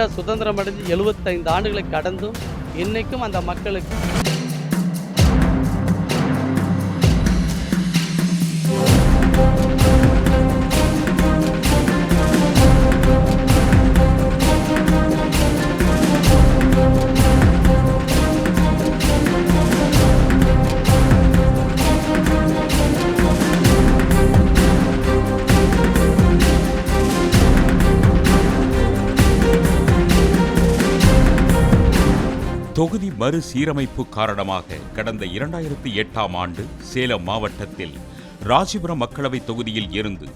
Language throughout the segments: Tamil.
இந்தியா சுதந்திரம் அடைஞ்சு எழுபத்தைந்து ஆண்டுகளை கடந்தும் இன்னைக்கும் அந்த மக்களுக்கு தொகுதி மறுசீரமைப்பு காரணமாக கடந்த இரண்டாயிரத்தி எட்டாம் ஆண்டு சேலம் மாவட்டத்தில் ராசிபுரம் மக்களவைத் தொகுதியில் இருந்து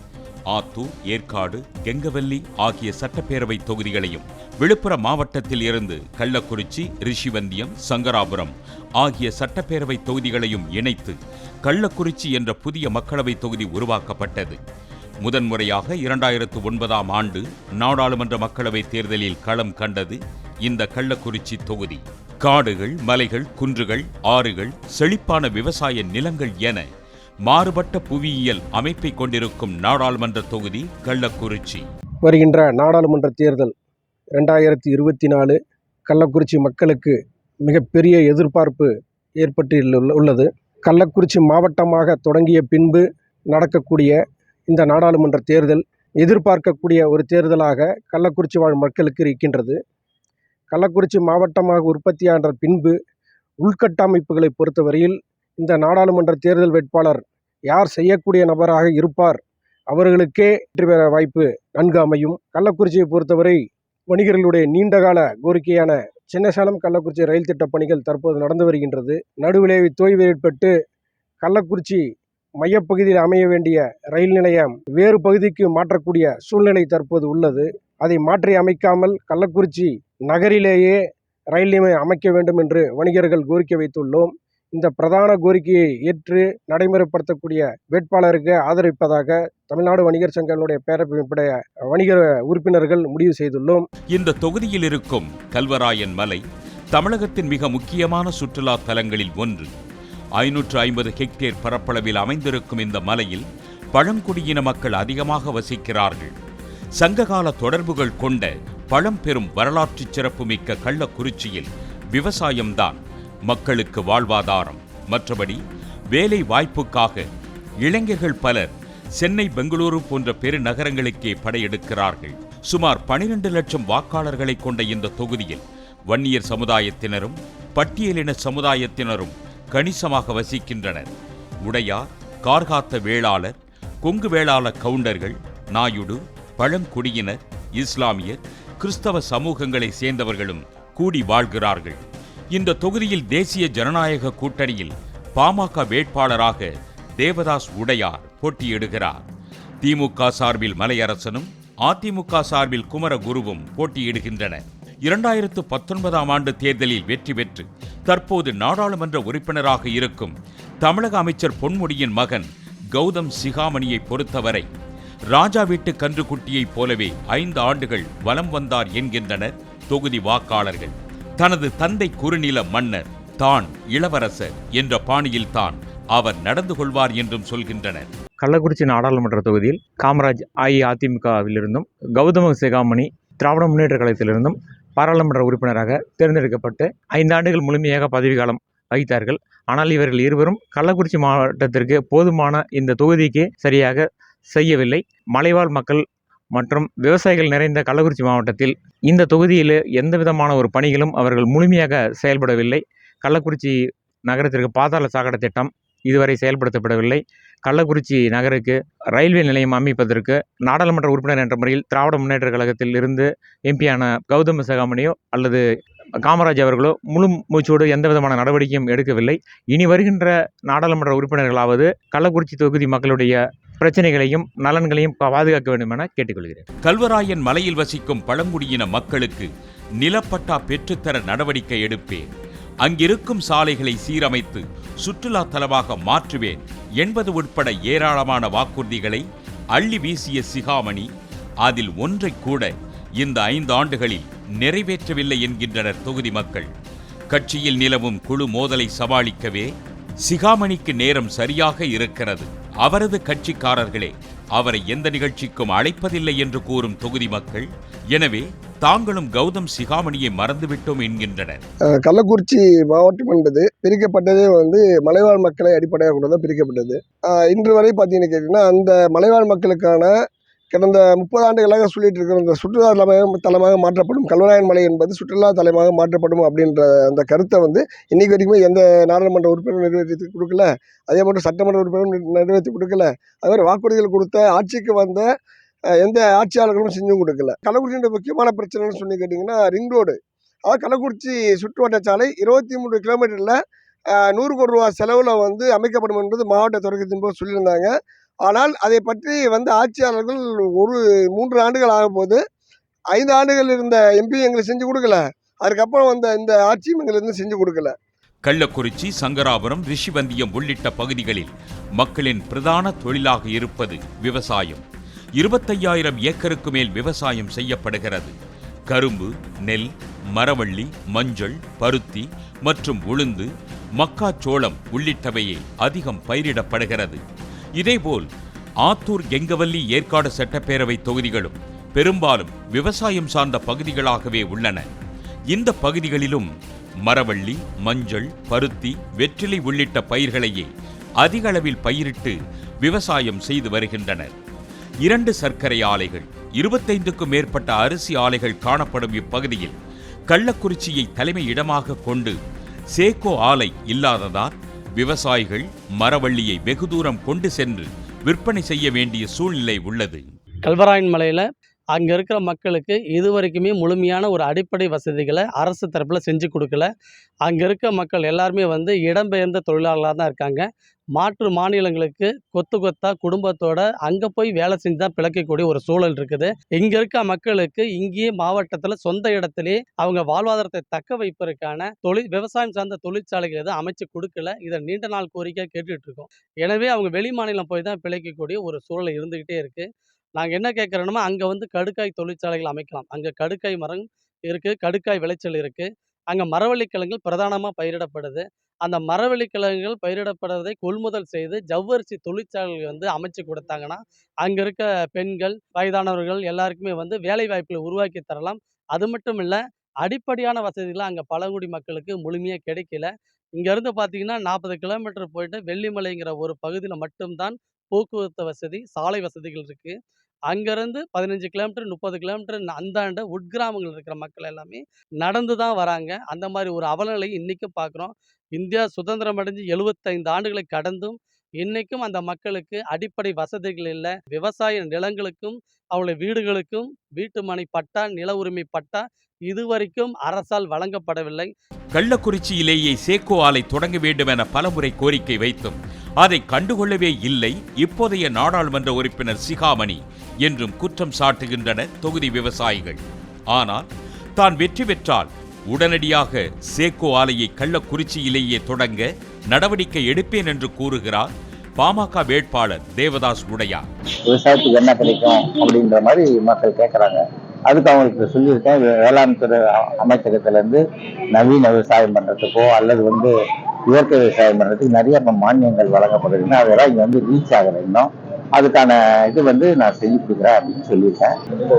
ஆத்தூர் ஏற்காடு கெங்கவல்லி ஆகிய சட்டப்பேரவை தொகுதிகளையும் விழுப்புரம் மாவட்டத்தில் இருந்து கள்ளக்குறிச்சி ரிஷிவந்தியம் சங்கராபுரம் ஆகிய சட்டப்பேரவை தொகுதிகளையும் இணைத்து கள்ளக்குறிச்சி என்ற புதிய மக்களவைத் தொகுதி உருவாக்கப்பட்டது. முதன்முறையாக இரண்டாயிரத்து ஒன்பதாம் ஆண்டு நாடாளுமன்ற மக்களவைத் தேர்தலில் களம் கண்டது இந்த கள்ளக்குறிச்சி தொகுதி. காடுகள் மலைகள் குன்றுகள் ஆறுகள் செழிப்பான விவசாய நிலங்கள் என மாறுபட்ட புவியியல் அமைப்பை கொண்டிருக்கும் நாடாளுமன்ற தொகுதி கள்ளக்குறிச்சி. வருகின்ற நாடாளுமன்ற தேர்தல் ரெண்டாயிரத்தி இருபத்தி நாலு கள்ளக்குறிச்சி மக்களுக்கு மிகப்பெரிய எதிர்பார்ப்பு ஏற்பட்டு உள்ளது. கள்ளக்குறிச்சி மாவட்டமாக தொடங்கிய பின்பு நடக்கக்கூடிய இந்த நாடாளுமன்ற தேர்தல் எதிர்பார்க்கக்கூடிய ஒரு தேர்தலாக கள்ளக்குறிச்சி வாழ் மக்களுக்கு இருக்கின்றது. கள்ளக்குறிச்சி மாவட்டமாக உற்பத்தியான்ற பின்பு உள்கட்டமைப்புகளை பொறுத்தவரையில் இந்த நாடாளுமன்ற தேர்தல் வேட்பாளர் யார் செய்யக்கூடிய நபராக இருப்பார் அவர்களுக்கே வெற்றி பெற வாய்ப்பு நன்கு அமையும். கள்ளக்குறிச்சியை பொறுத்தவரை வணிகர்களுடைய நீண்டகால கோரிக்கையான சின்னசேலம் கள்ளக்குறிச்சி ரயில் திட்ட பணிகள் தற்போது நடந்து வருகின்றது. நடுவிலே தோய்வு ஏற்பட்டு கள்ளக்குறிச்சி மையப்பகுதியில் அமைய வேண்டிய ரயில் நிலையம் வேறு பகுதிக்கு மாற்றக்கூடிய சூழ்நிலை தற்போது உள்ளது. அதை மாற்றி அமைக்காமல் கள்ளக்குறிச்சி நகரிலேயே ரயில் நிலையம் அமைக்க வேண்டும் என்று வணிகர்கள் கோரிக்கை வைத்துள்ளோம். இந்த பிரதான கோரிக்கையை ஏற்று நடைமுறைப்படுத்தக்கூடிய வேட்பாளருக்கு ஆதரிப்பதாக தமிழ்நாடு வணிகர் சங்கங்களுடைய பேரமைப்புடைய வணிகர் உறுப்பினர்கள் முடிவு செய்துள்ளோம். இந்த தொகுதியில் இருக்கும் கல்வராயன் மலை தமிழகத்தின் மிக முக்கியமான சுற்றுலா தலங்களில் ஒன்று. ஐநூற்று ஐம்பது ஹெக்டேர் பரப்பளவில் அமைந்திருக்கும் இந்த மலையில் பழங்குடியின மக்கள் அதிகமாக வசிக்கிறார்கள். சங்ககால தொடர்புகள் கொண்ட பழம்பெரும் வரலாற்று சிறப்புமிக்க கள்ளக்குறிச்சியில் விவசாயம்தான் மக்களுக்கு வாழ்வாதாரம். மற்றபடி வேலை வாய்ப்புக்காக இளைஞர்கள் பலர் சென்னை பெங்களூரு போன்ற பெருநகரங்களுக்கே படையெடுக்கிறார்கள். சுமார் 12 லட்சம் வாக்காளர்களை கொண்ட இந்த தொகுதியில் வன்னியர் சமுதாயத்தினரும் பட்டியலின சமுதாயத்தினரும் கணிசமாக வசிக்கின்றனர். உடையார் கார்காத்த வேளாளர் கொங்கு வேளாள கவுண்டர்கள் நாயுடு பழங்குடியினர் இஸ்லாமியர் கிறிஸ்தவ சமூகங்களை சேர்ந்தவர்களும் கூடி வாழ்கிறார்கள். இந்த தொகுதியில் தேசிய ஜனநாயக கூட்டணியில் பாமக வேட்பாளராக தேவதாஸ் உடையார் போட்டியிடுகிறார். திமுக சார்பில் மலையரசனும் அதிமுக சார்பில் குமரகுருவும் போட்டியிடுகின்றனர். இரண்டாயிரத்து பத்தொன்பதாம் ஆண்டு தேர்தலில் வெற்றி பெற்று தற்போது நாடாளுமன்ற உறுப்பினராக இருக்கும் தமிழக அமைச்சர் பொன்முடியின் மகன் கௌதம் சிகாமணியை பொறுத்தவரை ராஜா வீட்டு கன்றுக்குட்டியைப் போலவே ஐந்து ஆண்டுகள் வலம் வந்தார் என்கின்றனர் தொகுதி வாக்காளர்கள். தனது தந்தை குறுநில மன்னர் தான் இளவரசர் என்ற பாணியில் தான் அவர் நடந்து கொள்வார் என்றும் சொல்கின்றனர். கள்ளக்குறிச்சி நாடாளுமன்ற தொகுதியில் காமராஜ் அஇஅதிமுகவிலிருந்தும் கௌதம சிகாமணி திராவிட முன்னேற்ற கழகத்திலிருந்தும் பாராளுமன்ற உறுப்பினராக தேர்ந்தெடுக்கப்பட்டு ஐந்தாண்டுகள் முழுமையாக பதவிக்காலம் வகித்தார்கள். ஆனால் இவர்கள் இருவரும் கள்ளக்குறிச்சி மாவட்டத்திற்கு போதுமான இந்த தொகுதிக்கு சரியாக செய்யவில்லை. மலைவாழ் மக்கள் மற்றும் விவசாயிகள் நிறைந்த கள்ளக்குறிச்சி மாவட்டத்தில் இந்த தொகுதியில் எந்த விதமான ஒரு பணிகளும் அவர்கள் முழுமையாக செயல்படவில்லை. கள்ளக்குறிச்சி நகரத்திற்கு பாதாள சாக்கடை திட்டம் இதுவரை செயல்படுத்தப்படவில்லை. கள்ளக்குறிச்சி நகருக்கு ரயில்வே நிலையம் அமைப்பதற்கு நாடாளுமன்ற உறுப்பினர் என்ற முறையில் திராவிட முன்னேற்ற கழகத்தில் இருந்து எம்பியான கௌதம சகாமணியோ அல்லது காமராஜ் அவர்களோ முழு மூச்சோடு எந்த விதமான நடவடிக்கையும் எடுக்கவில்லை. இனி வருகின்ற நாடாளுமன்ற உறுப்பினர்களாவது கள்ளக்குறிச்சி தொகுதி மக்களுடைய பிரச்சனைகளையும் நலன்களையும் பாதுகாக்க வேண்டும் என கேட்டுக்கொள்கிறேன். கல்வராயன் மலையில் வசிக்கும் பழங்குடியின மக்களுக்கு நிலப்பட்டா பெற்றுத்தர நடவடிக்கை எடுப்பேன். அங்கிருக்கும் சாலைகளை சீரமைத்து சுற்றுலா தலமாக மாற்றுவேன் என்பது உட்பட ஏராளமான வாக்குறுதிகளை அள்ளி வீசிய சிகாமணி அதில் ஒன்றை கூட இந்த ஐந்து ஆண்டுகளில் நிறைவேற்றவில்லை என்கின்றனர் தொகுதி மக்கள். கட்சியில் நிலவும் குழு மோதலை சமாளிக்கவே சிகாமணிக்கு நேரம் சரியாக இருக்கிறது. அவரது கட்சிக்காரர்களே அவரை எந்த நிகழ்ச்சிக்கும் அழைப்பதில்லை என்று கூறும் தொகுதி மக்கள் எனவே தாங்களும் கௌதம் சிகாமணியை மறந்துவிட்டோம் என்கின்றனர். கள்ளக்குறிச்சி மாவட்டம் என்பது பிரிக்கப்பட்டதே வந்து மலைவாழ் மக்களை அடிப்படையாக கொண்டு தான் பிரிக்கப்பட்டது இன்று வரை பார்த்தீங்கன்னு கேட்டிங்கன்னா அந்த மலைவாழ் மக்களுக்கான கடந்த முப்பது ஆண்டுகளாக சொல்லிட்டு இருக்கிற இந்த சுற்றுலா தலமாக தலமாக மாற்றப்படும் கல்வராயன் மலை என்பது சுற்றுலா தலமாக மாற்றப்படும் அப்படின்ற அந்த கருத்தை வந்து இன்றைக்கு வரைக்குமே எந்த நாடாளுமன்ற உறுப்பினரும் நிறைவேற்றி கொடுக்கல. அதே மட்டும் சட்டமன்ற உறுப்பினரும் நிறைவேற்றி கொடுக்கல. அது மாதிரி வாக்குறுதிகள் கொடுத்த ஆட்சிக்கு வந்த எந்த ஆட்சியாளர்களும் செஞ்சும் கொடுக்கல. கள்ளக்குறிச்சியோட முக்கியமான பிரச்சனைன்னு சொல்லி கேட்டிங்கன்னா ரிங் ரோடு. அதாவது கள்ளக்குறிச்சி சுற்றுவட்ட சாலை இருபத்தி மூன்று கிலோமீட்டரில் நூறு கோடி ரூபா செலவில் வந்து அமைக்கப்படும் என்பது மாவட்ட தொடக்கத்தின் போது சொல்லியிருந்தாங்க. ஆனால் அதை பற்றி வந்து ஆட்சியாளர்கள் ஒரு மூன்று ஆண்டுகள் ஆகும்போது ஐந்து ஆண்டுகள் இருந்த எம்பி எங்களுக்கு செஞ்சு கொடுக்கல. அதுக்கப்புறம் வந்த இந்த ஆட்சியும் எங்களுக்கு வந்து செஞ்சு கொடுக்கல. கள்ளக்குறிச்சி சங்கராபுரம் ரிஷிவந்தியம் உள்ளிட்ட பகுதிகளில் மக்களின் பிரதான தொழிலாக இருப்பது விவசாயம். இருபத்தையாயிரம் ஏக்கருக்கு மேல் விவசாயம் செய்யப்படுகிறது. கரும்பு நெல் மரவள்ளி மஞ்சள் பருத்தி மற்றும் உளுந்து மக்காச்சோளம் உள்ளிட்டவையே அதிகம் பயிரிடப்படுகிறது. இதேபோல் ஆத்தூர் கெங்கவல்லி ஏற்காடு சட்டப்பேரவை தொகுதிகளும் பெரும்பாலும் விவசாயம் சார்ந்த பகுதிகளாகவே உள்ளன. இந்த பகுதிகளிலும் மரவள்ளி மஞ்சள் பருத்தி வெற்றிலை உள்ளிட்ட பயிர்களையே அதிக அளவில் பயிரிட்டு விவசாயம் செய்து வருகின்றனர். இரண்டு சர்க்கரை ஆலைகள் இருபத்தைந்துக்கும் மேற்பட்ட அரிசி ஆலைகள் காணப்படும் இப்பகுதியில் கள்ளக்குறிச்சியை தலைமை இடமாக கொண்டு சேக்கோ ஆலை இல்லாததால் விவசாயிகள் மரவள்ளியை வெகு தூரம் கொண்டு சென்று விற்பனை செய்ய வேண்டிய சூழ்நிலை உள்ளது. கல்வராயன் மலையில் அங்கே இருக்கிற மக்களுக்கு இது வரைக்குமே முழுமையான ஒரு அடிப்படை வசதிகளை அரசு தரப்பில் செஞ்சு கொடுக்கல. அங்கே இருக்க மக்கள் எல்லாருமே வந்து இடம்பெயர்ந்த தொழிலாளர்களாக தான் இருக்காங்க. மாற்று மாநிலங்களுக்கு கொத்து கொத்தா குடும்பத்தோட அங்கே போய் வேலை செஞ்சு தான் பிழைக்கக்கூடிய ஒரு சூழல் இருக்குது. இங்கே இருக்க மக்களுக்கு இங்கேயே மாவட்டத்தில் சொந்த இடத்திலே அவங்க வாழ்வாதாரத்தை தக்க வைப்பதற்கான தொழில் விவசாயம் சார்ந்த தொழிற்சாலைகள் எதுவும் அமைச்சு கொடுக்கல. இதை நீண்ட நாள் கோரிக்கை கேட்டுட்டு இருக்கோம். எனவே அவங்க வெளி மாநிலம் போய் தான் பிழைக்கக்கூடிய ஒரு சூழல் இருந்துக்கிட்டே இருக்குது நாங்கள் என்ன கேட்குறோன்னா அங்கே வந்து கடுக்காய் தொழிற்சாலைகள் அமைக்கலாம். அங்கே கடுக்காய் மரம் இருக்குது கடுக்காய் விளைச்சல் இருக்குது அங்கே மரவள்ளி பிரதானமாக பயிரிடப்படுது. அந்த மரவள்ளி கிழங்குகள் பயிரிடப்படுறதை கொள்முதல் செய்து ஜவ்வரிசி தொழிற்சாலைகள் வந்து அமைச்சு கொடுத்தாங்கன்னா அங்கே இருக்க பெண்கள் வயதானவர்கள் எல்லாருக்குமே வந்து வேலை வாய்ப்புகளை உருவாக்கி தரலாம். அது மட்டும் இல்லை அடிப்படையான வசதிகள் அங்கே பழங்குடி மக்களுக்கு முழுமையாக கிடைக்கல. இங்கேருந்து பார்த்தீங்கன்னா நாற்பது கிலோமீட்டர் போயிட்டு வெள்ளிமலைங்கிற ஒரு பகுதியில் மட்டும்தான் போக்குவரத்து வசதி சாலை வசதிகள் இருக்குது அங்கேருந்து பதினஞ்சு கிலோமீட்டர் முப்பது கிலோமீட்டர் அந்தாண்ட உட்கிராமங்கள் இருக்கிற மக்கள் எல்லாமே நடந்து தான் வராங்க. அந்த மாதிரி ஒரு அவலநிலை இன்றைக்கும் பார்க்குறோம் இந்தியா சுதந்திரம் அடைஞ்சு எழுபத்தைந்து ஆண்டுகளை கடந்தும் இன்னைக்கும் அந்த மக்களுக்கு அடிப்படை வசதிகள் இல்லை. விவசாய நிலங்களுக்கும் அவளுடைய வீடுகளுக்கும் வீட்டு மனை பட்டா நில உரிமை பட்டா இதுவரைக்கும் அரசால் வழங்கப்படவில்லை. கள்ளக்குறிச்சியிலேயே சேக்கோ ஆலை தொடங்க வேண்டும் என பலமுறை கோரிக்கை வைத்தும் அதை கண்டுகொள்ளவே இல்லை இப்போதைய நாடாளுமன்ற உறுப்பினர் சிகாமணி என்றும் குற்றம் சாட்டுகின்றனர் தொகுதி விவசாயிகள். ஆனால் தான் வெற்றி பெற்றால் உடனடியாக சேக்கோ ஆலையை கள்ளக்குறிச்சியிலேயே தொடங்க நடவடிக்கை எடுப்பேன் என்று கூறுகிறார் பாமக வேட்பாளர் தேவதாஸ் உடையார் விவசாயத்துக்கு என்ன கிடைக்கும் அப்படின்ற மாதிரி மக்கள் கேட்குறாங்க அதுக்கு அவங்களுக்கு சொல்லியிருக்கேன் வேளாண் துறை அமைச்சகத்திலேருந்து நவீன விவசாயம் பண்றதுக்கோ அல்லது வந்து இயற்கை விவசாயம் பண்றதுக்கு நிறைய இப்ப மானியங்கள் வழங்கப்படுதுன்னா அதெல்லாம் இங்க வந்து ரீச் ஆகல இன்னும். அதுக்கான இது வந்து நான் செஞ்சு கொடுக்குறேன் அப்படின்னு சொல்லியிருக்கேன்.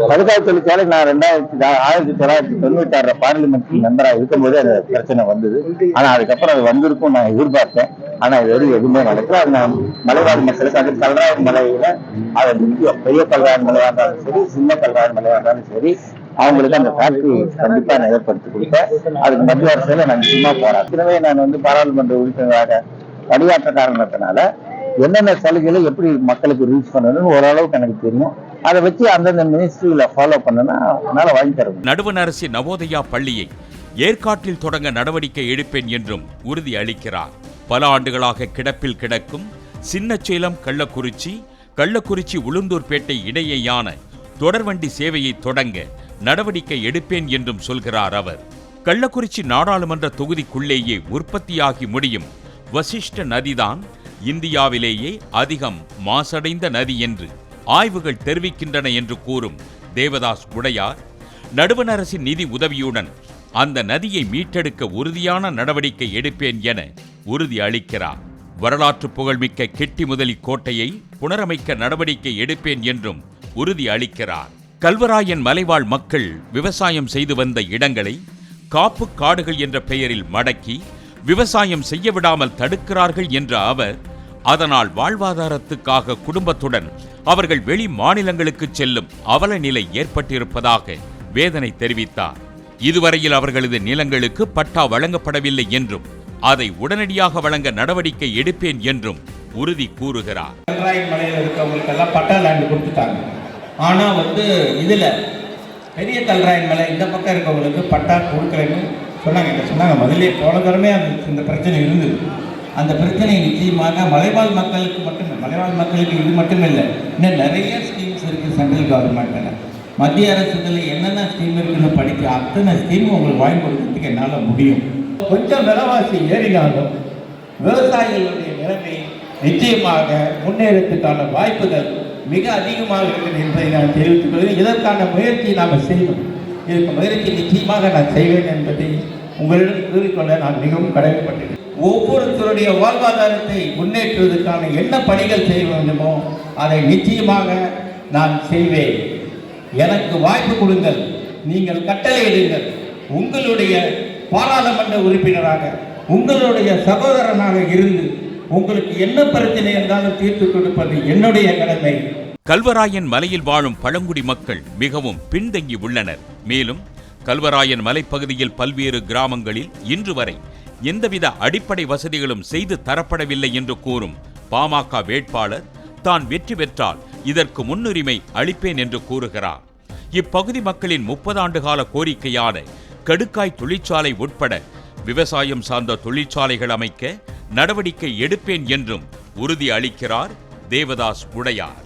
கடுக்காய் தொழிற்சாலை நான் ரெண்டாயிரத்தி ஆயிரத்தி தொள்ளாயிரத்தி தொண்ணூத்தி ஆறு பார்லிமெண்ட் மெம்பரா இருக்கும்போது அந்த பிரச்சனை வந்தது. ஆனா அதுக்கப்புறம் அது வந்திருக்கும் நான் எதிர்பார்த்தேன். ஆனா இது வரைக்கும் எதுவுமே நடக்கல. அது நான் மலைவாழ் மக்களுக்கு அது கல்ராயன் மலையில அது முக்கியம் பெரிய கல்ராயன் மலையா இருந்தாலும் சரி சின்ன கல்ராயன் மலையா இருந்தாலும் சரி அவங்களுக்கு அந்த ஃபேக்டரி கண்டிப்பா நான் ஏற்படுத்தி கொடுத்தேன் அதுக்கு மத்திய அரசுல நான் நிச்சயமா போறேன் ஏற்கனவே நான் வந்து பாராளுமன்ற உறுப்பினராக பணியாற்ற காரணத்தினால என்னென்ன சலுகைகளை எப்படி மக்களுக்கு ரீச் பண்ணணும்னு ஓரளவுக்கு எனக்கு தெரியும். அதை வச்சு அந்தந்த மினிஸ்ட்ரியில ஃபாலோ பண்ணனா அதனால வாங்கி தர முடியும். நடுவண் அரசு நவோதயா பள்ளியை ஏற்காட்டில் தொடங்க நடவடிக்கை எடுப்பேன் என்றும் உறுதி அளிக்கிறார். பல ஆண்டுகளாக கிடப்பில் கிடக்கும் சின்னச்சேலம் கள்ளக்குறிச்சி கள்ளக்குறிச்சி உளுந்தூர்பேட்டை இடையேயான தொடர்வண்டி சேவையை தொடங்க நடவடிக்கை எடுப்பேன் என்றும் சொல்கிறார் அவர். கள்ளக்குறிச்சி நாடாளுமன்ற தொகுதிக்குள்ளேயே உற்பத்தியாகி முடியும். வசிஷ்ட நதிதான் இந்தியாவிலேயே அதிகம் மாசடைந்த நதி என்று ஆய்வுகள் தெரிவிக்கின்றன என்று கூறும் தேவதாஸ் உடையார் நடுவண் அரசின் நிதி உதவியுடன் அந்த நதியை மீட்டெடுக்க உறுதியான நடவடிக்கை எடுப்பேன் என உறுதி அளிக்கிறார். வரலாற்று புகழ்மிக்க கெட்டி முதலி கோட்டையை புனரமைக்க நடவடிக்கை எடுப்பேன் என்றும் உறுதி அளிக்கிறார். கல்வராயன் மலைவாழ் மக்கள் விவசாயம் செய்து வந்த இடங்களை காப்பு காடுகள் என்ற பெயரில் மடக்கி விவசாயம் செய்ய விடாமல் தடுக்கிறார்கள் என்ற அவர் அதனால் வாழ்வாதாரத்துக்காக குடும்பத்துடன் அவர்கள் வெளி மாநிலங்களுக்கு செல்லும் அவல நிலை ஏற்பட்டிருப்பதாக வேதனை தெரிவித்தார். இதுவரையில் அவர்களது நிலங்களுக்கு பட்டா வழங்கப்படவில்லை என்றும் அதை உடனடியாக வழங்க நடவடிக்கை எடுப்பேன் என்றும் உறுதி கூறுகிறார். கல்ராயன் மலையில் இருக்கவங்களுக்கெல்லாம் பட்டா கொடுத்துட்டாங்க. ஆனால் வந்து இதில் பெரிய கல்ராயன் மலை இந்த பக்கம் இருக்கவங்களுக்கு பட்டா கொடுக்கலன்னு சொன்னாங்க. சொன்னாங்க. முதலே போன தரமே அந்த இந்த பிரச்சனை இருந்தது. அந்த பிரச்சனை நிச்சயமாக மலைவாழ் மக்களுக்கு மட்டும் மலைவாழ் மக்களுக்கு இது மட்டும் இல்லை இன்னும் நிறைய ஸ்கீம்ஸ் இருக்குது சென்ட்ரல் கவர்மெண்ட்டில் மத்திய அரசுல என்னென்ன ஸ்கீம் இருக்குன்னு படிக்க அத்தனை ஸ்கீம் உங்களுக்கு வாங்கி கொடுக்கறதுக்கு என்னால் முடியும். கொஞ்சம் விலைவாசி ஏறினாலும் விவசாயிகளுடைய நிலைமை நிச்சயமாக முன்னேறத்துக்கான வாய்ப்புகள் மிக அதிகமாக இருக்குது என்பதை நான் தெரிவித்துக் கொள்கிறேன். இதற்கான முயற்சி நாம் செய்வோம் இதற்கு முயற்சி நிச்சயமாக நான் செய்வேன் என்பதை உங்களிடம் கூறிக்கொள்ள நான் மிகவும் கடமைப்பட்டிருக்கிறேன். ஒவ்வொருத்தருடைய வாழ்வாதாரத்தை முன்னேற்றுவதற்கான என்ன பணிகள் செய்ய வேண்டுமோ அதை நிச்சயமாக நான் செய்வேன். எனக்கு வாய்ப்பு கொடுங்கள். நீங்கள் கட்டளையிடுங்கள் உங்களுடைய பாராளுமன்ற உறுப்பினராக உங்களுடைய சகோதரனாக இருந்து உங்களுக்கு என்ன பிரச்சனை என்றாலும் தீர்த்து கொடுப்பது என்னுடைய கடமை. கல்வராயன் மலையில் வாழும் பழங்குடி மக்கள் மிகவும் பின்தங்கி உள்ளனர். மேலும் கல்வராயன் மலைப்பகுதியில் பல்வேறு கிராமங்களில் இன்று வரை எந்தவித அடிப்படை வசதிகளும் செய்து தரப்படவில்லை என்று கூறும் பாமக வேட்பாளர் தான் வெற்றி பெற்றால் இதற்கு முன்னுரிமை அளிப்பேன் என்று கூறுகிறார். இப்பகுதி மக்களின் முப்பது ஆண்டுகால கோரிக்கையான கடுக்காய் தொழிற்சாலை உட்பட விவசாயம் சார்ந்த தொழிற்சாலைகள் அமைக்க நடவடிக்கை எடுப்பேன் என்றும் உறுதி அளிக்கிறார் தேவதாஸ் உடையார்.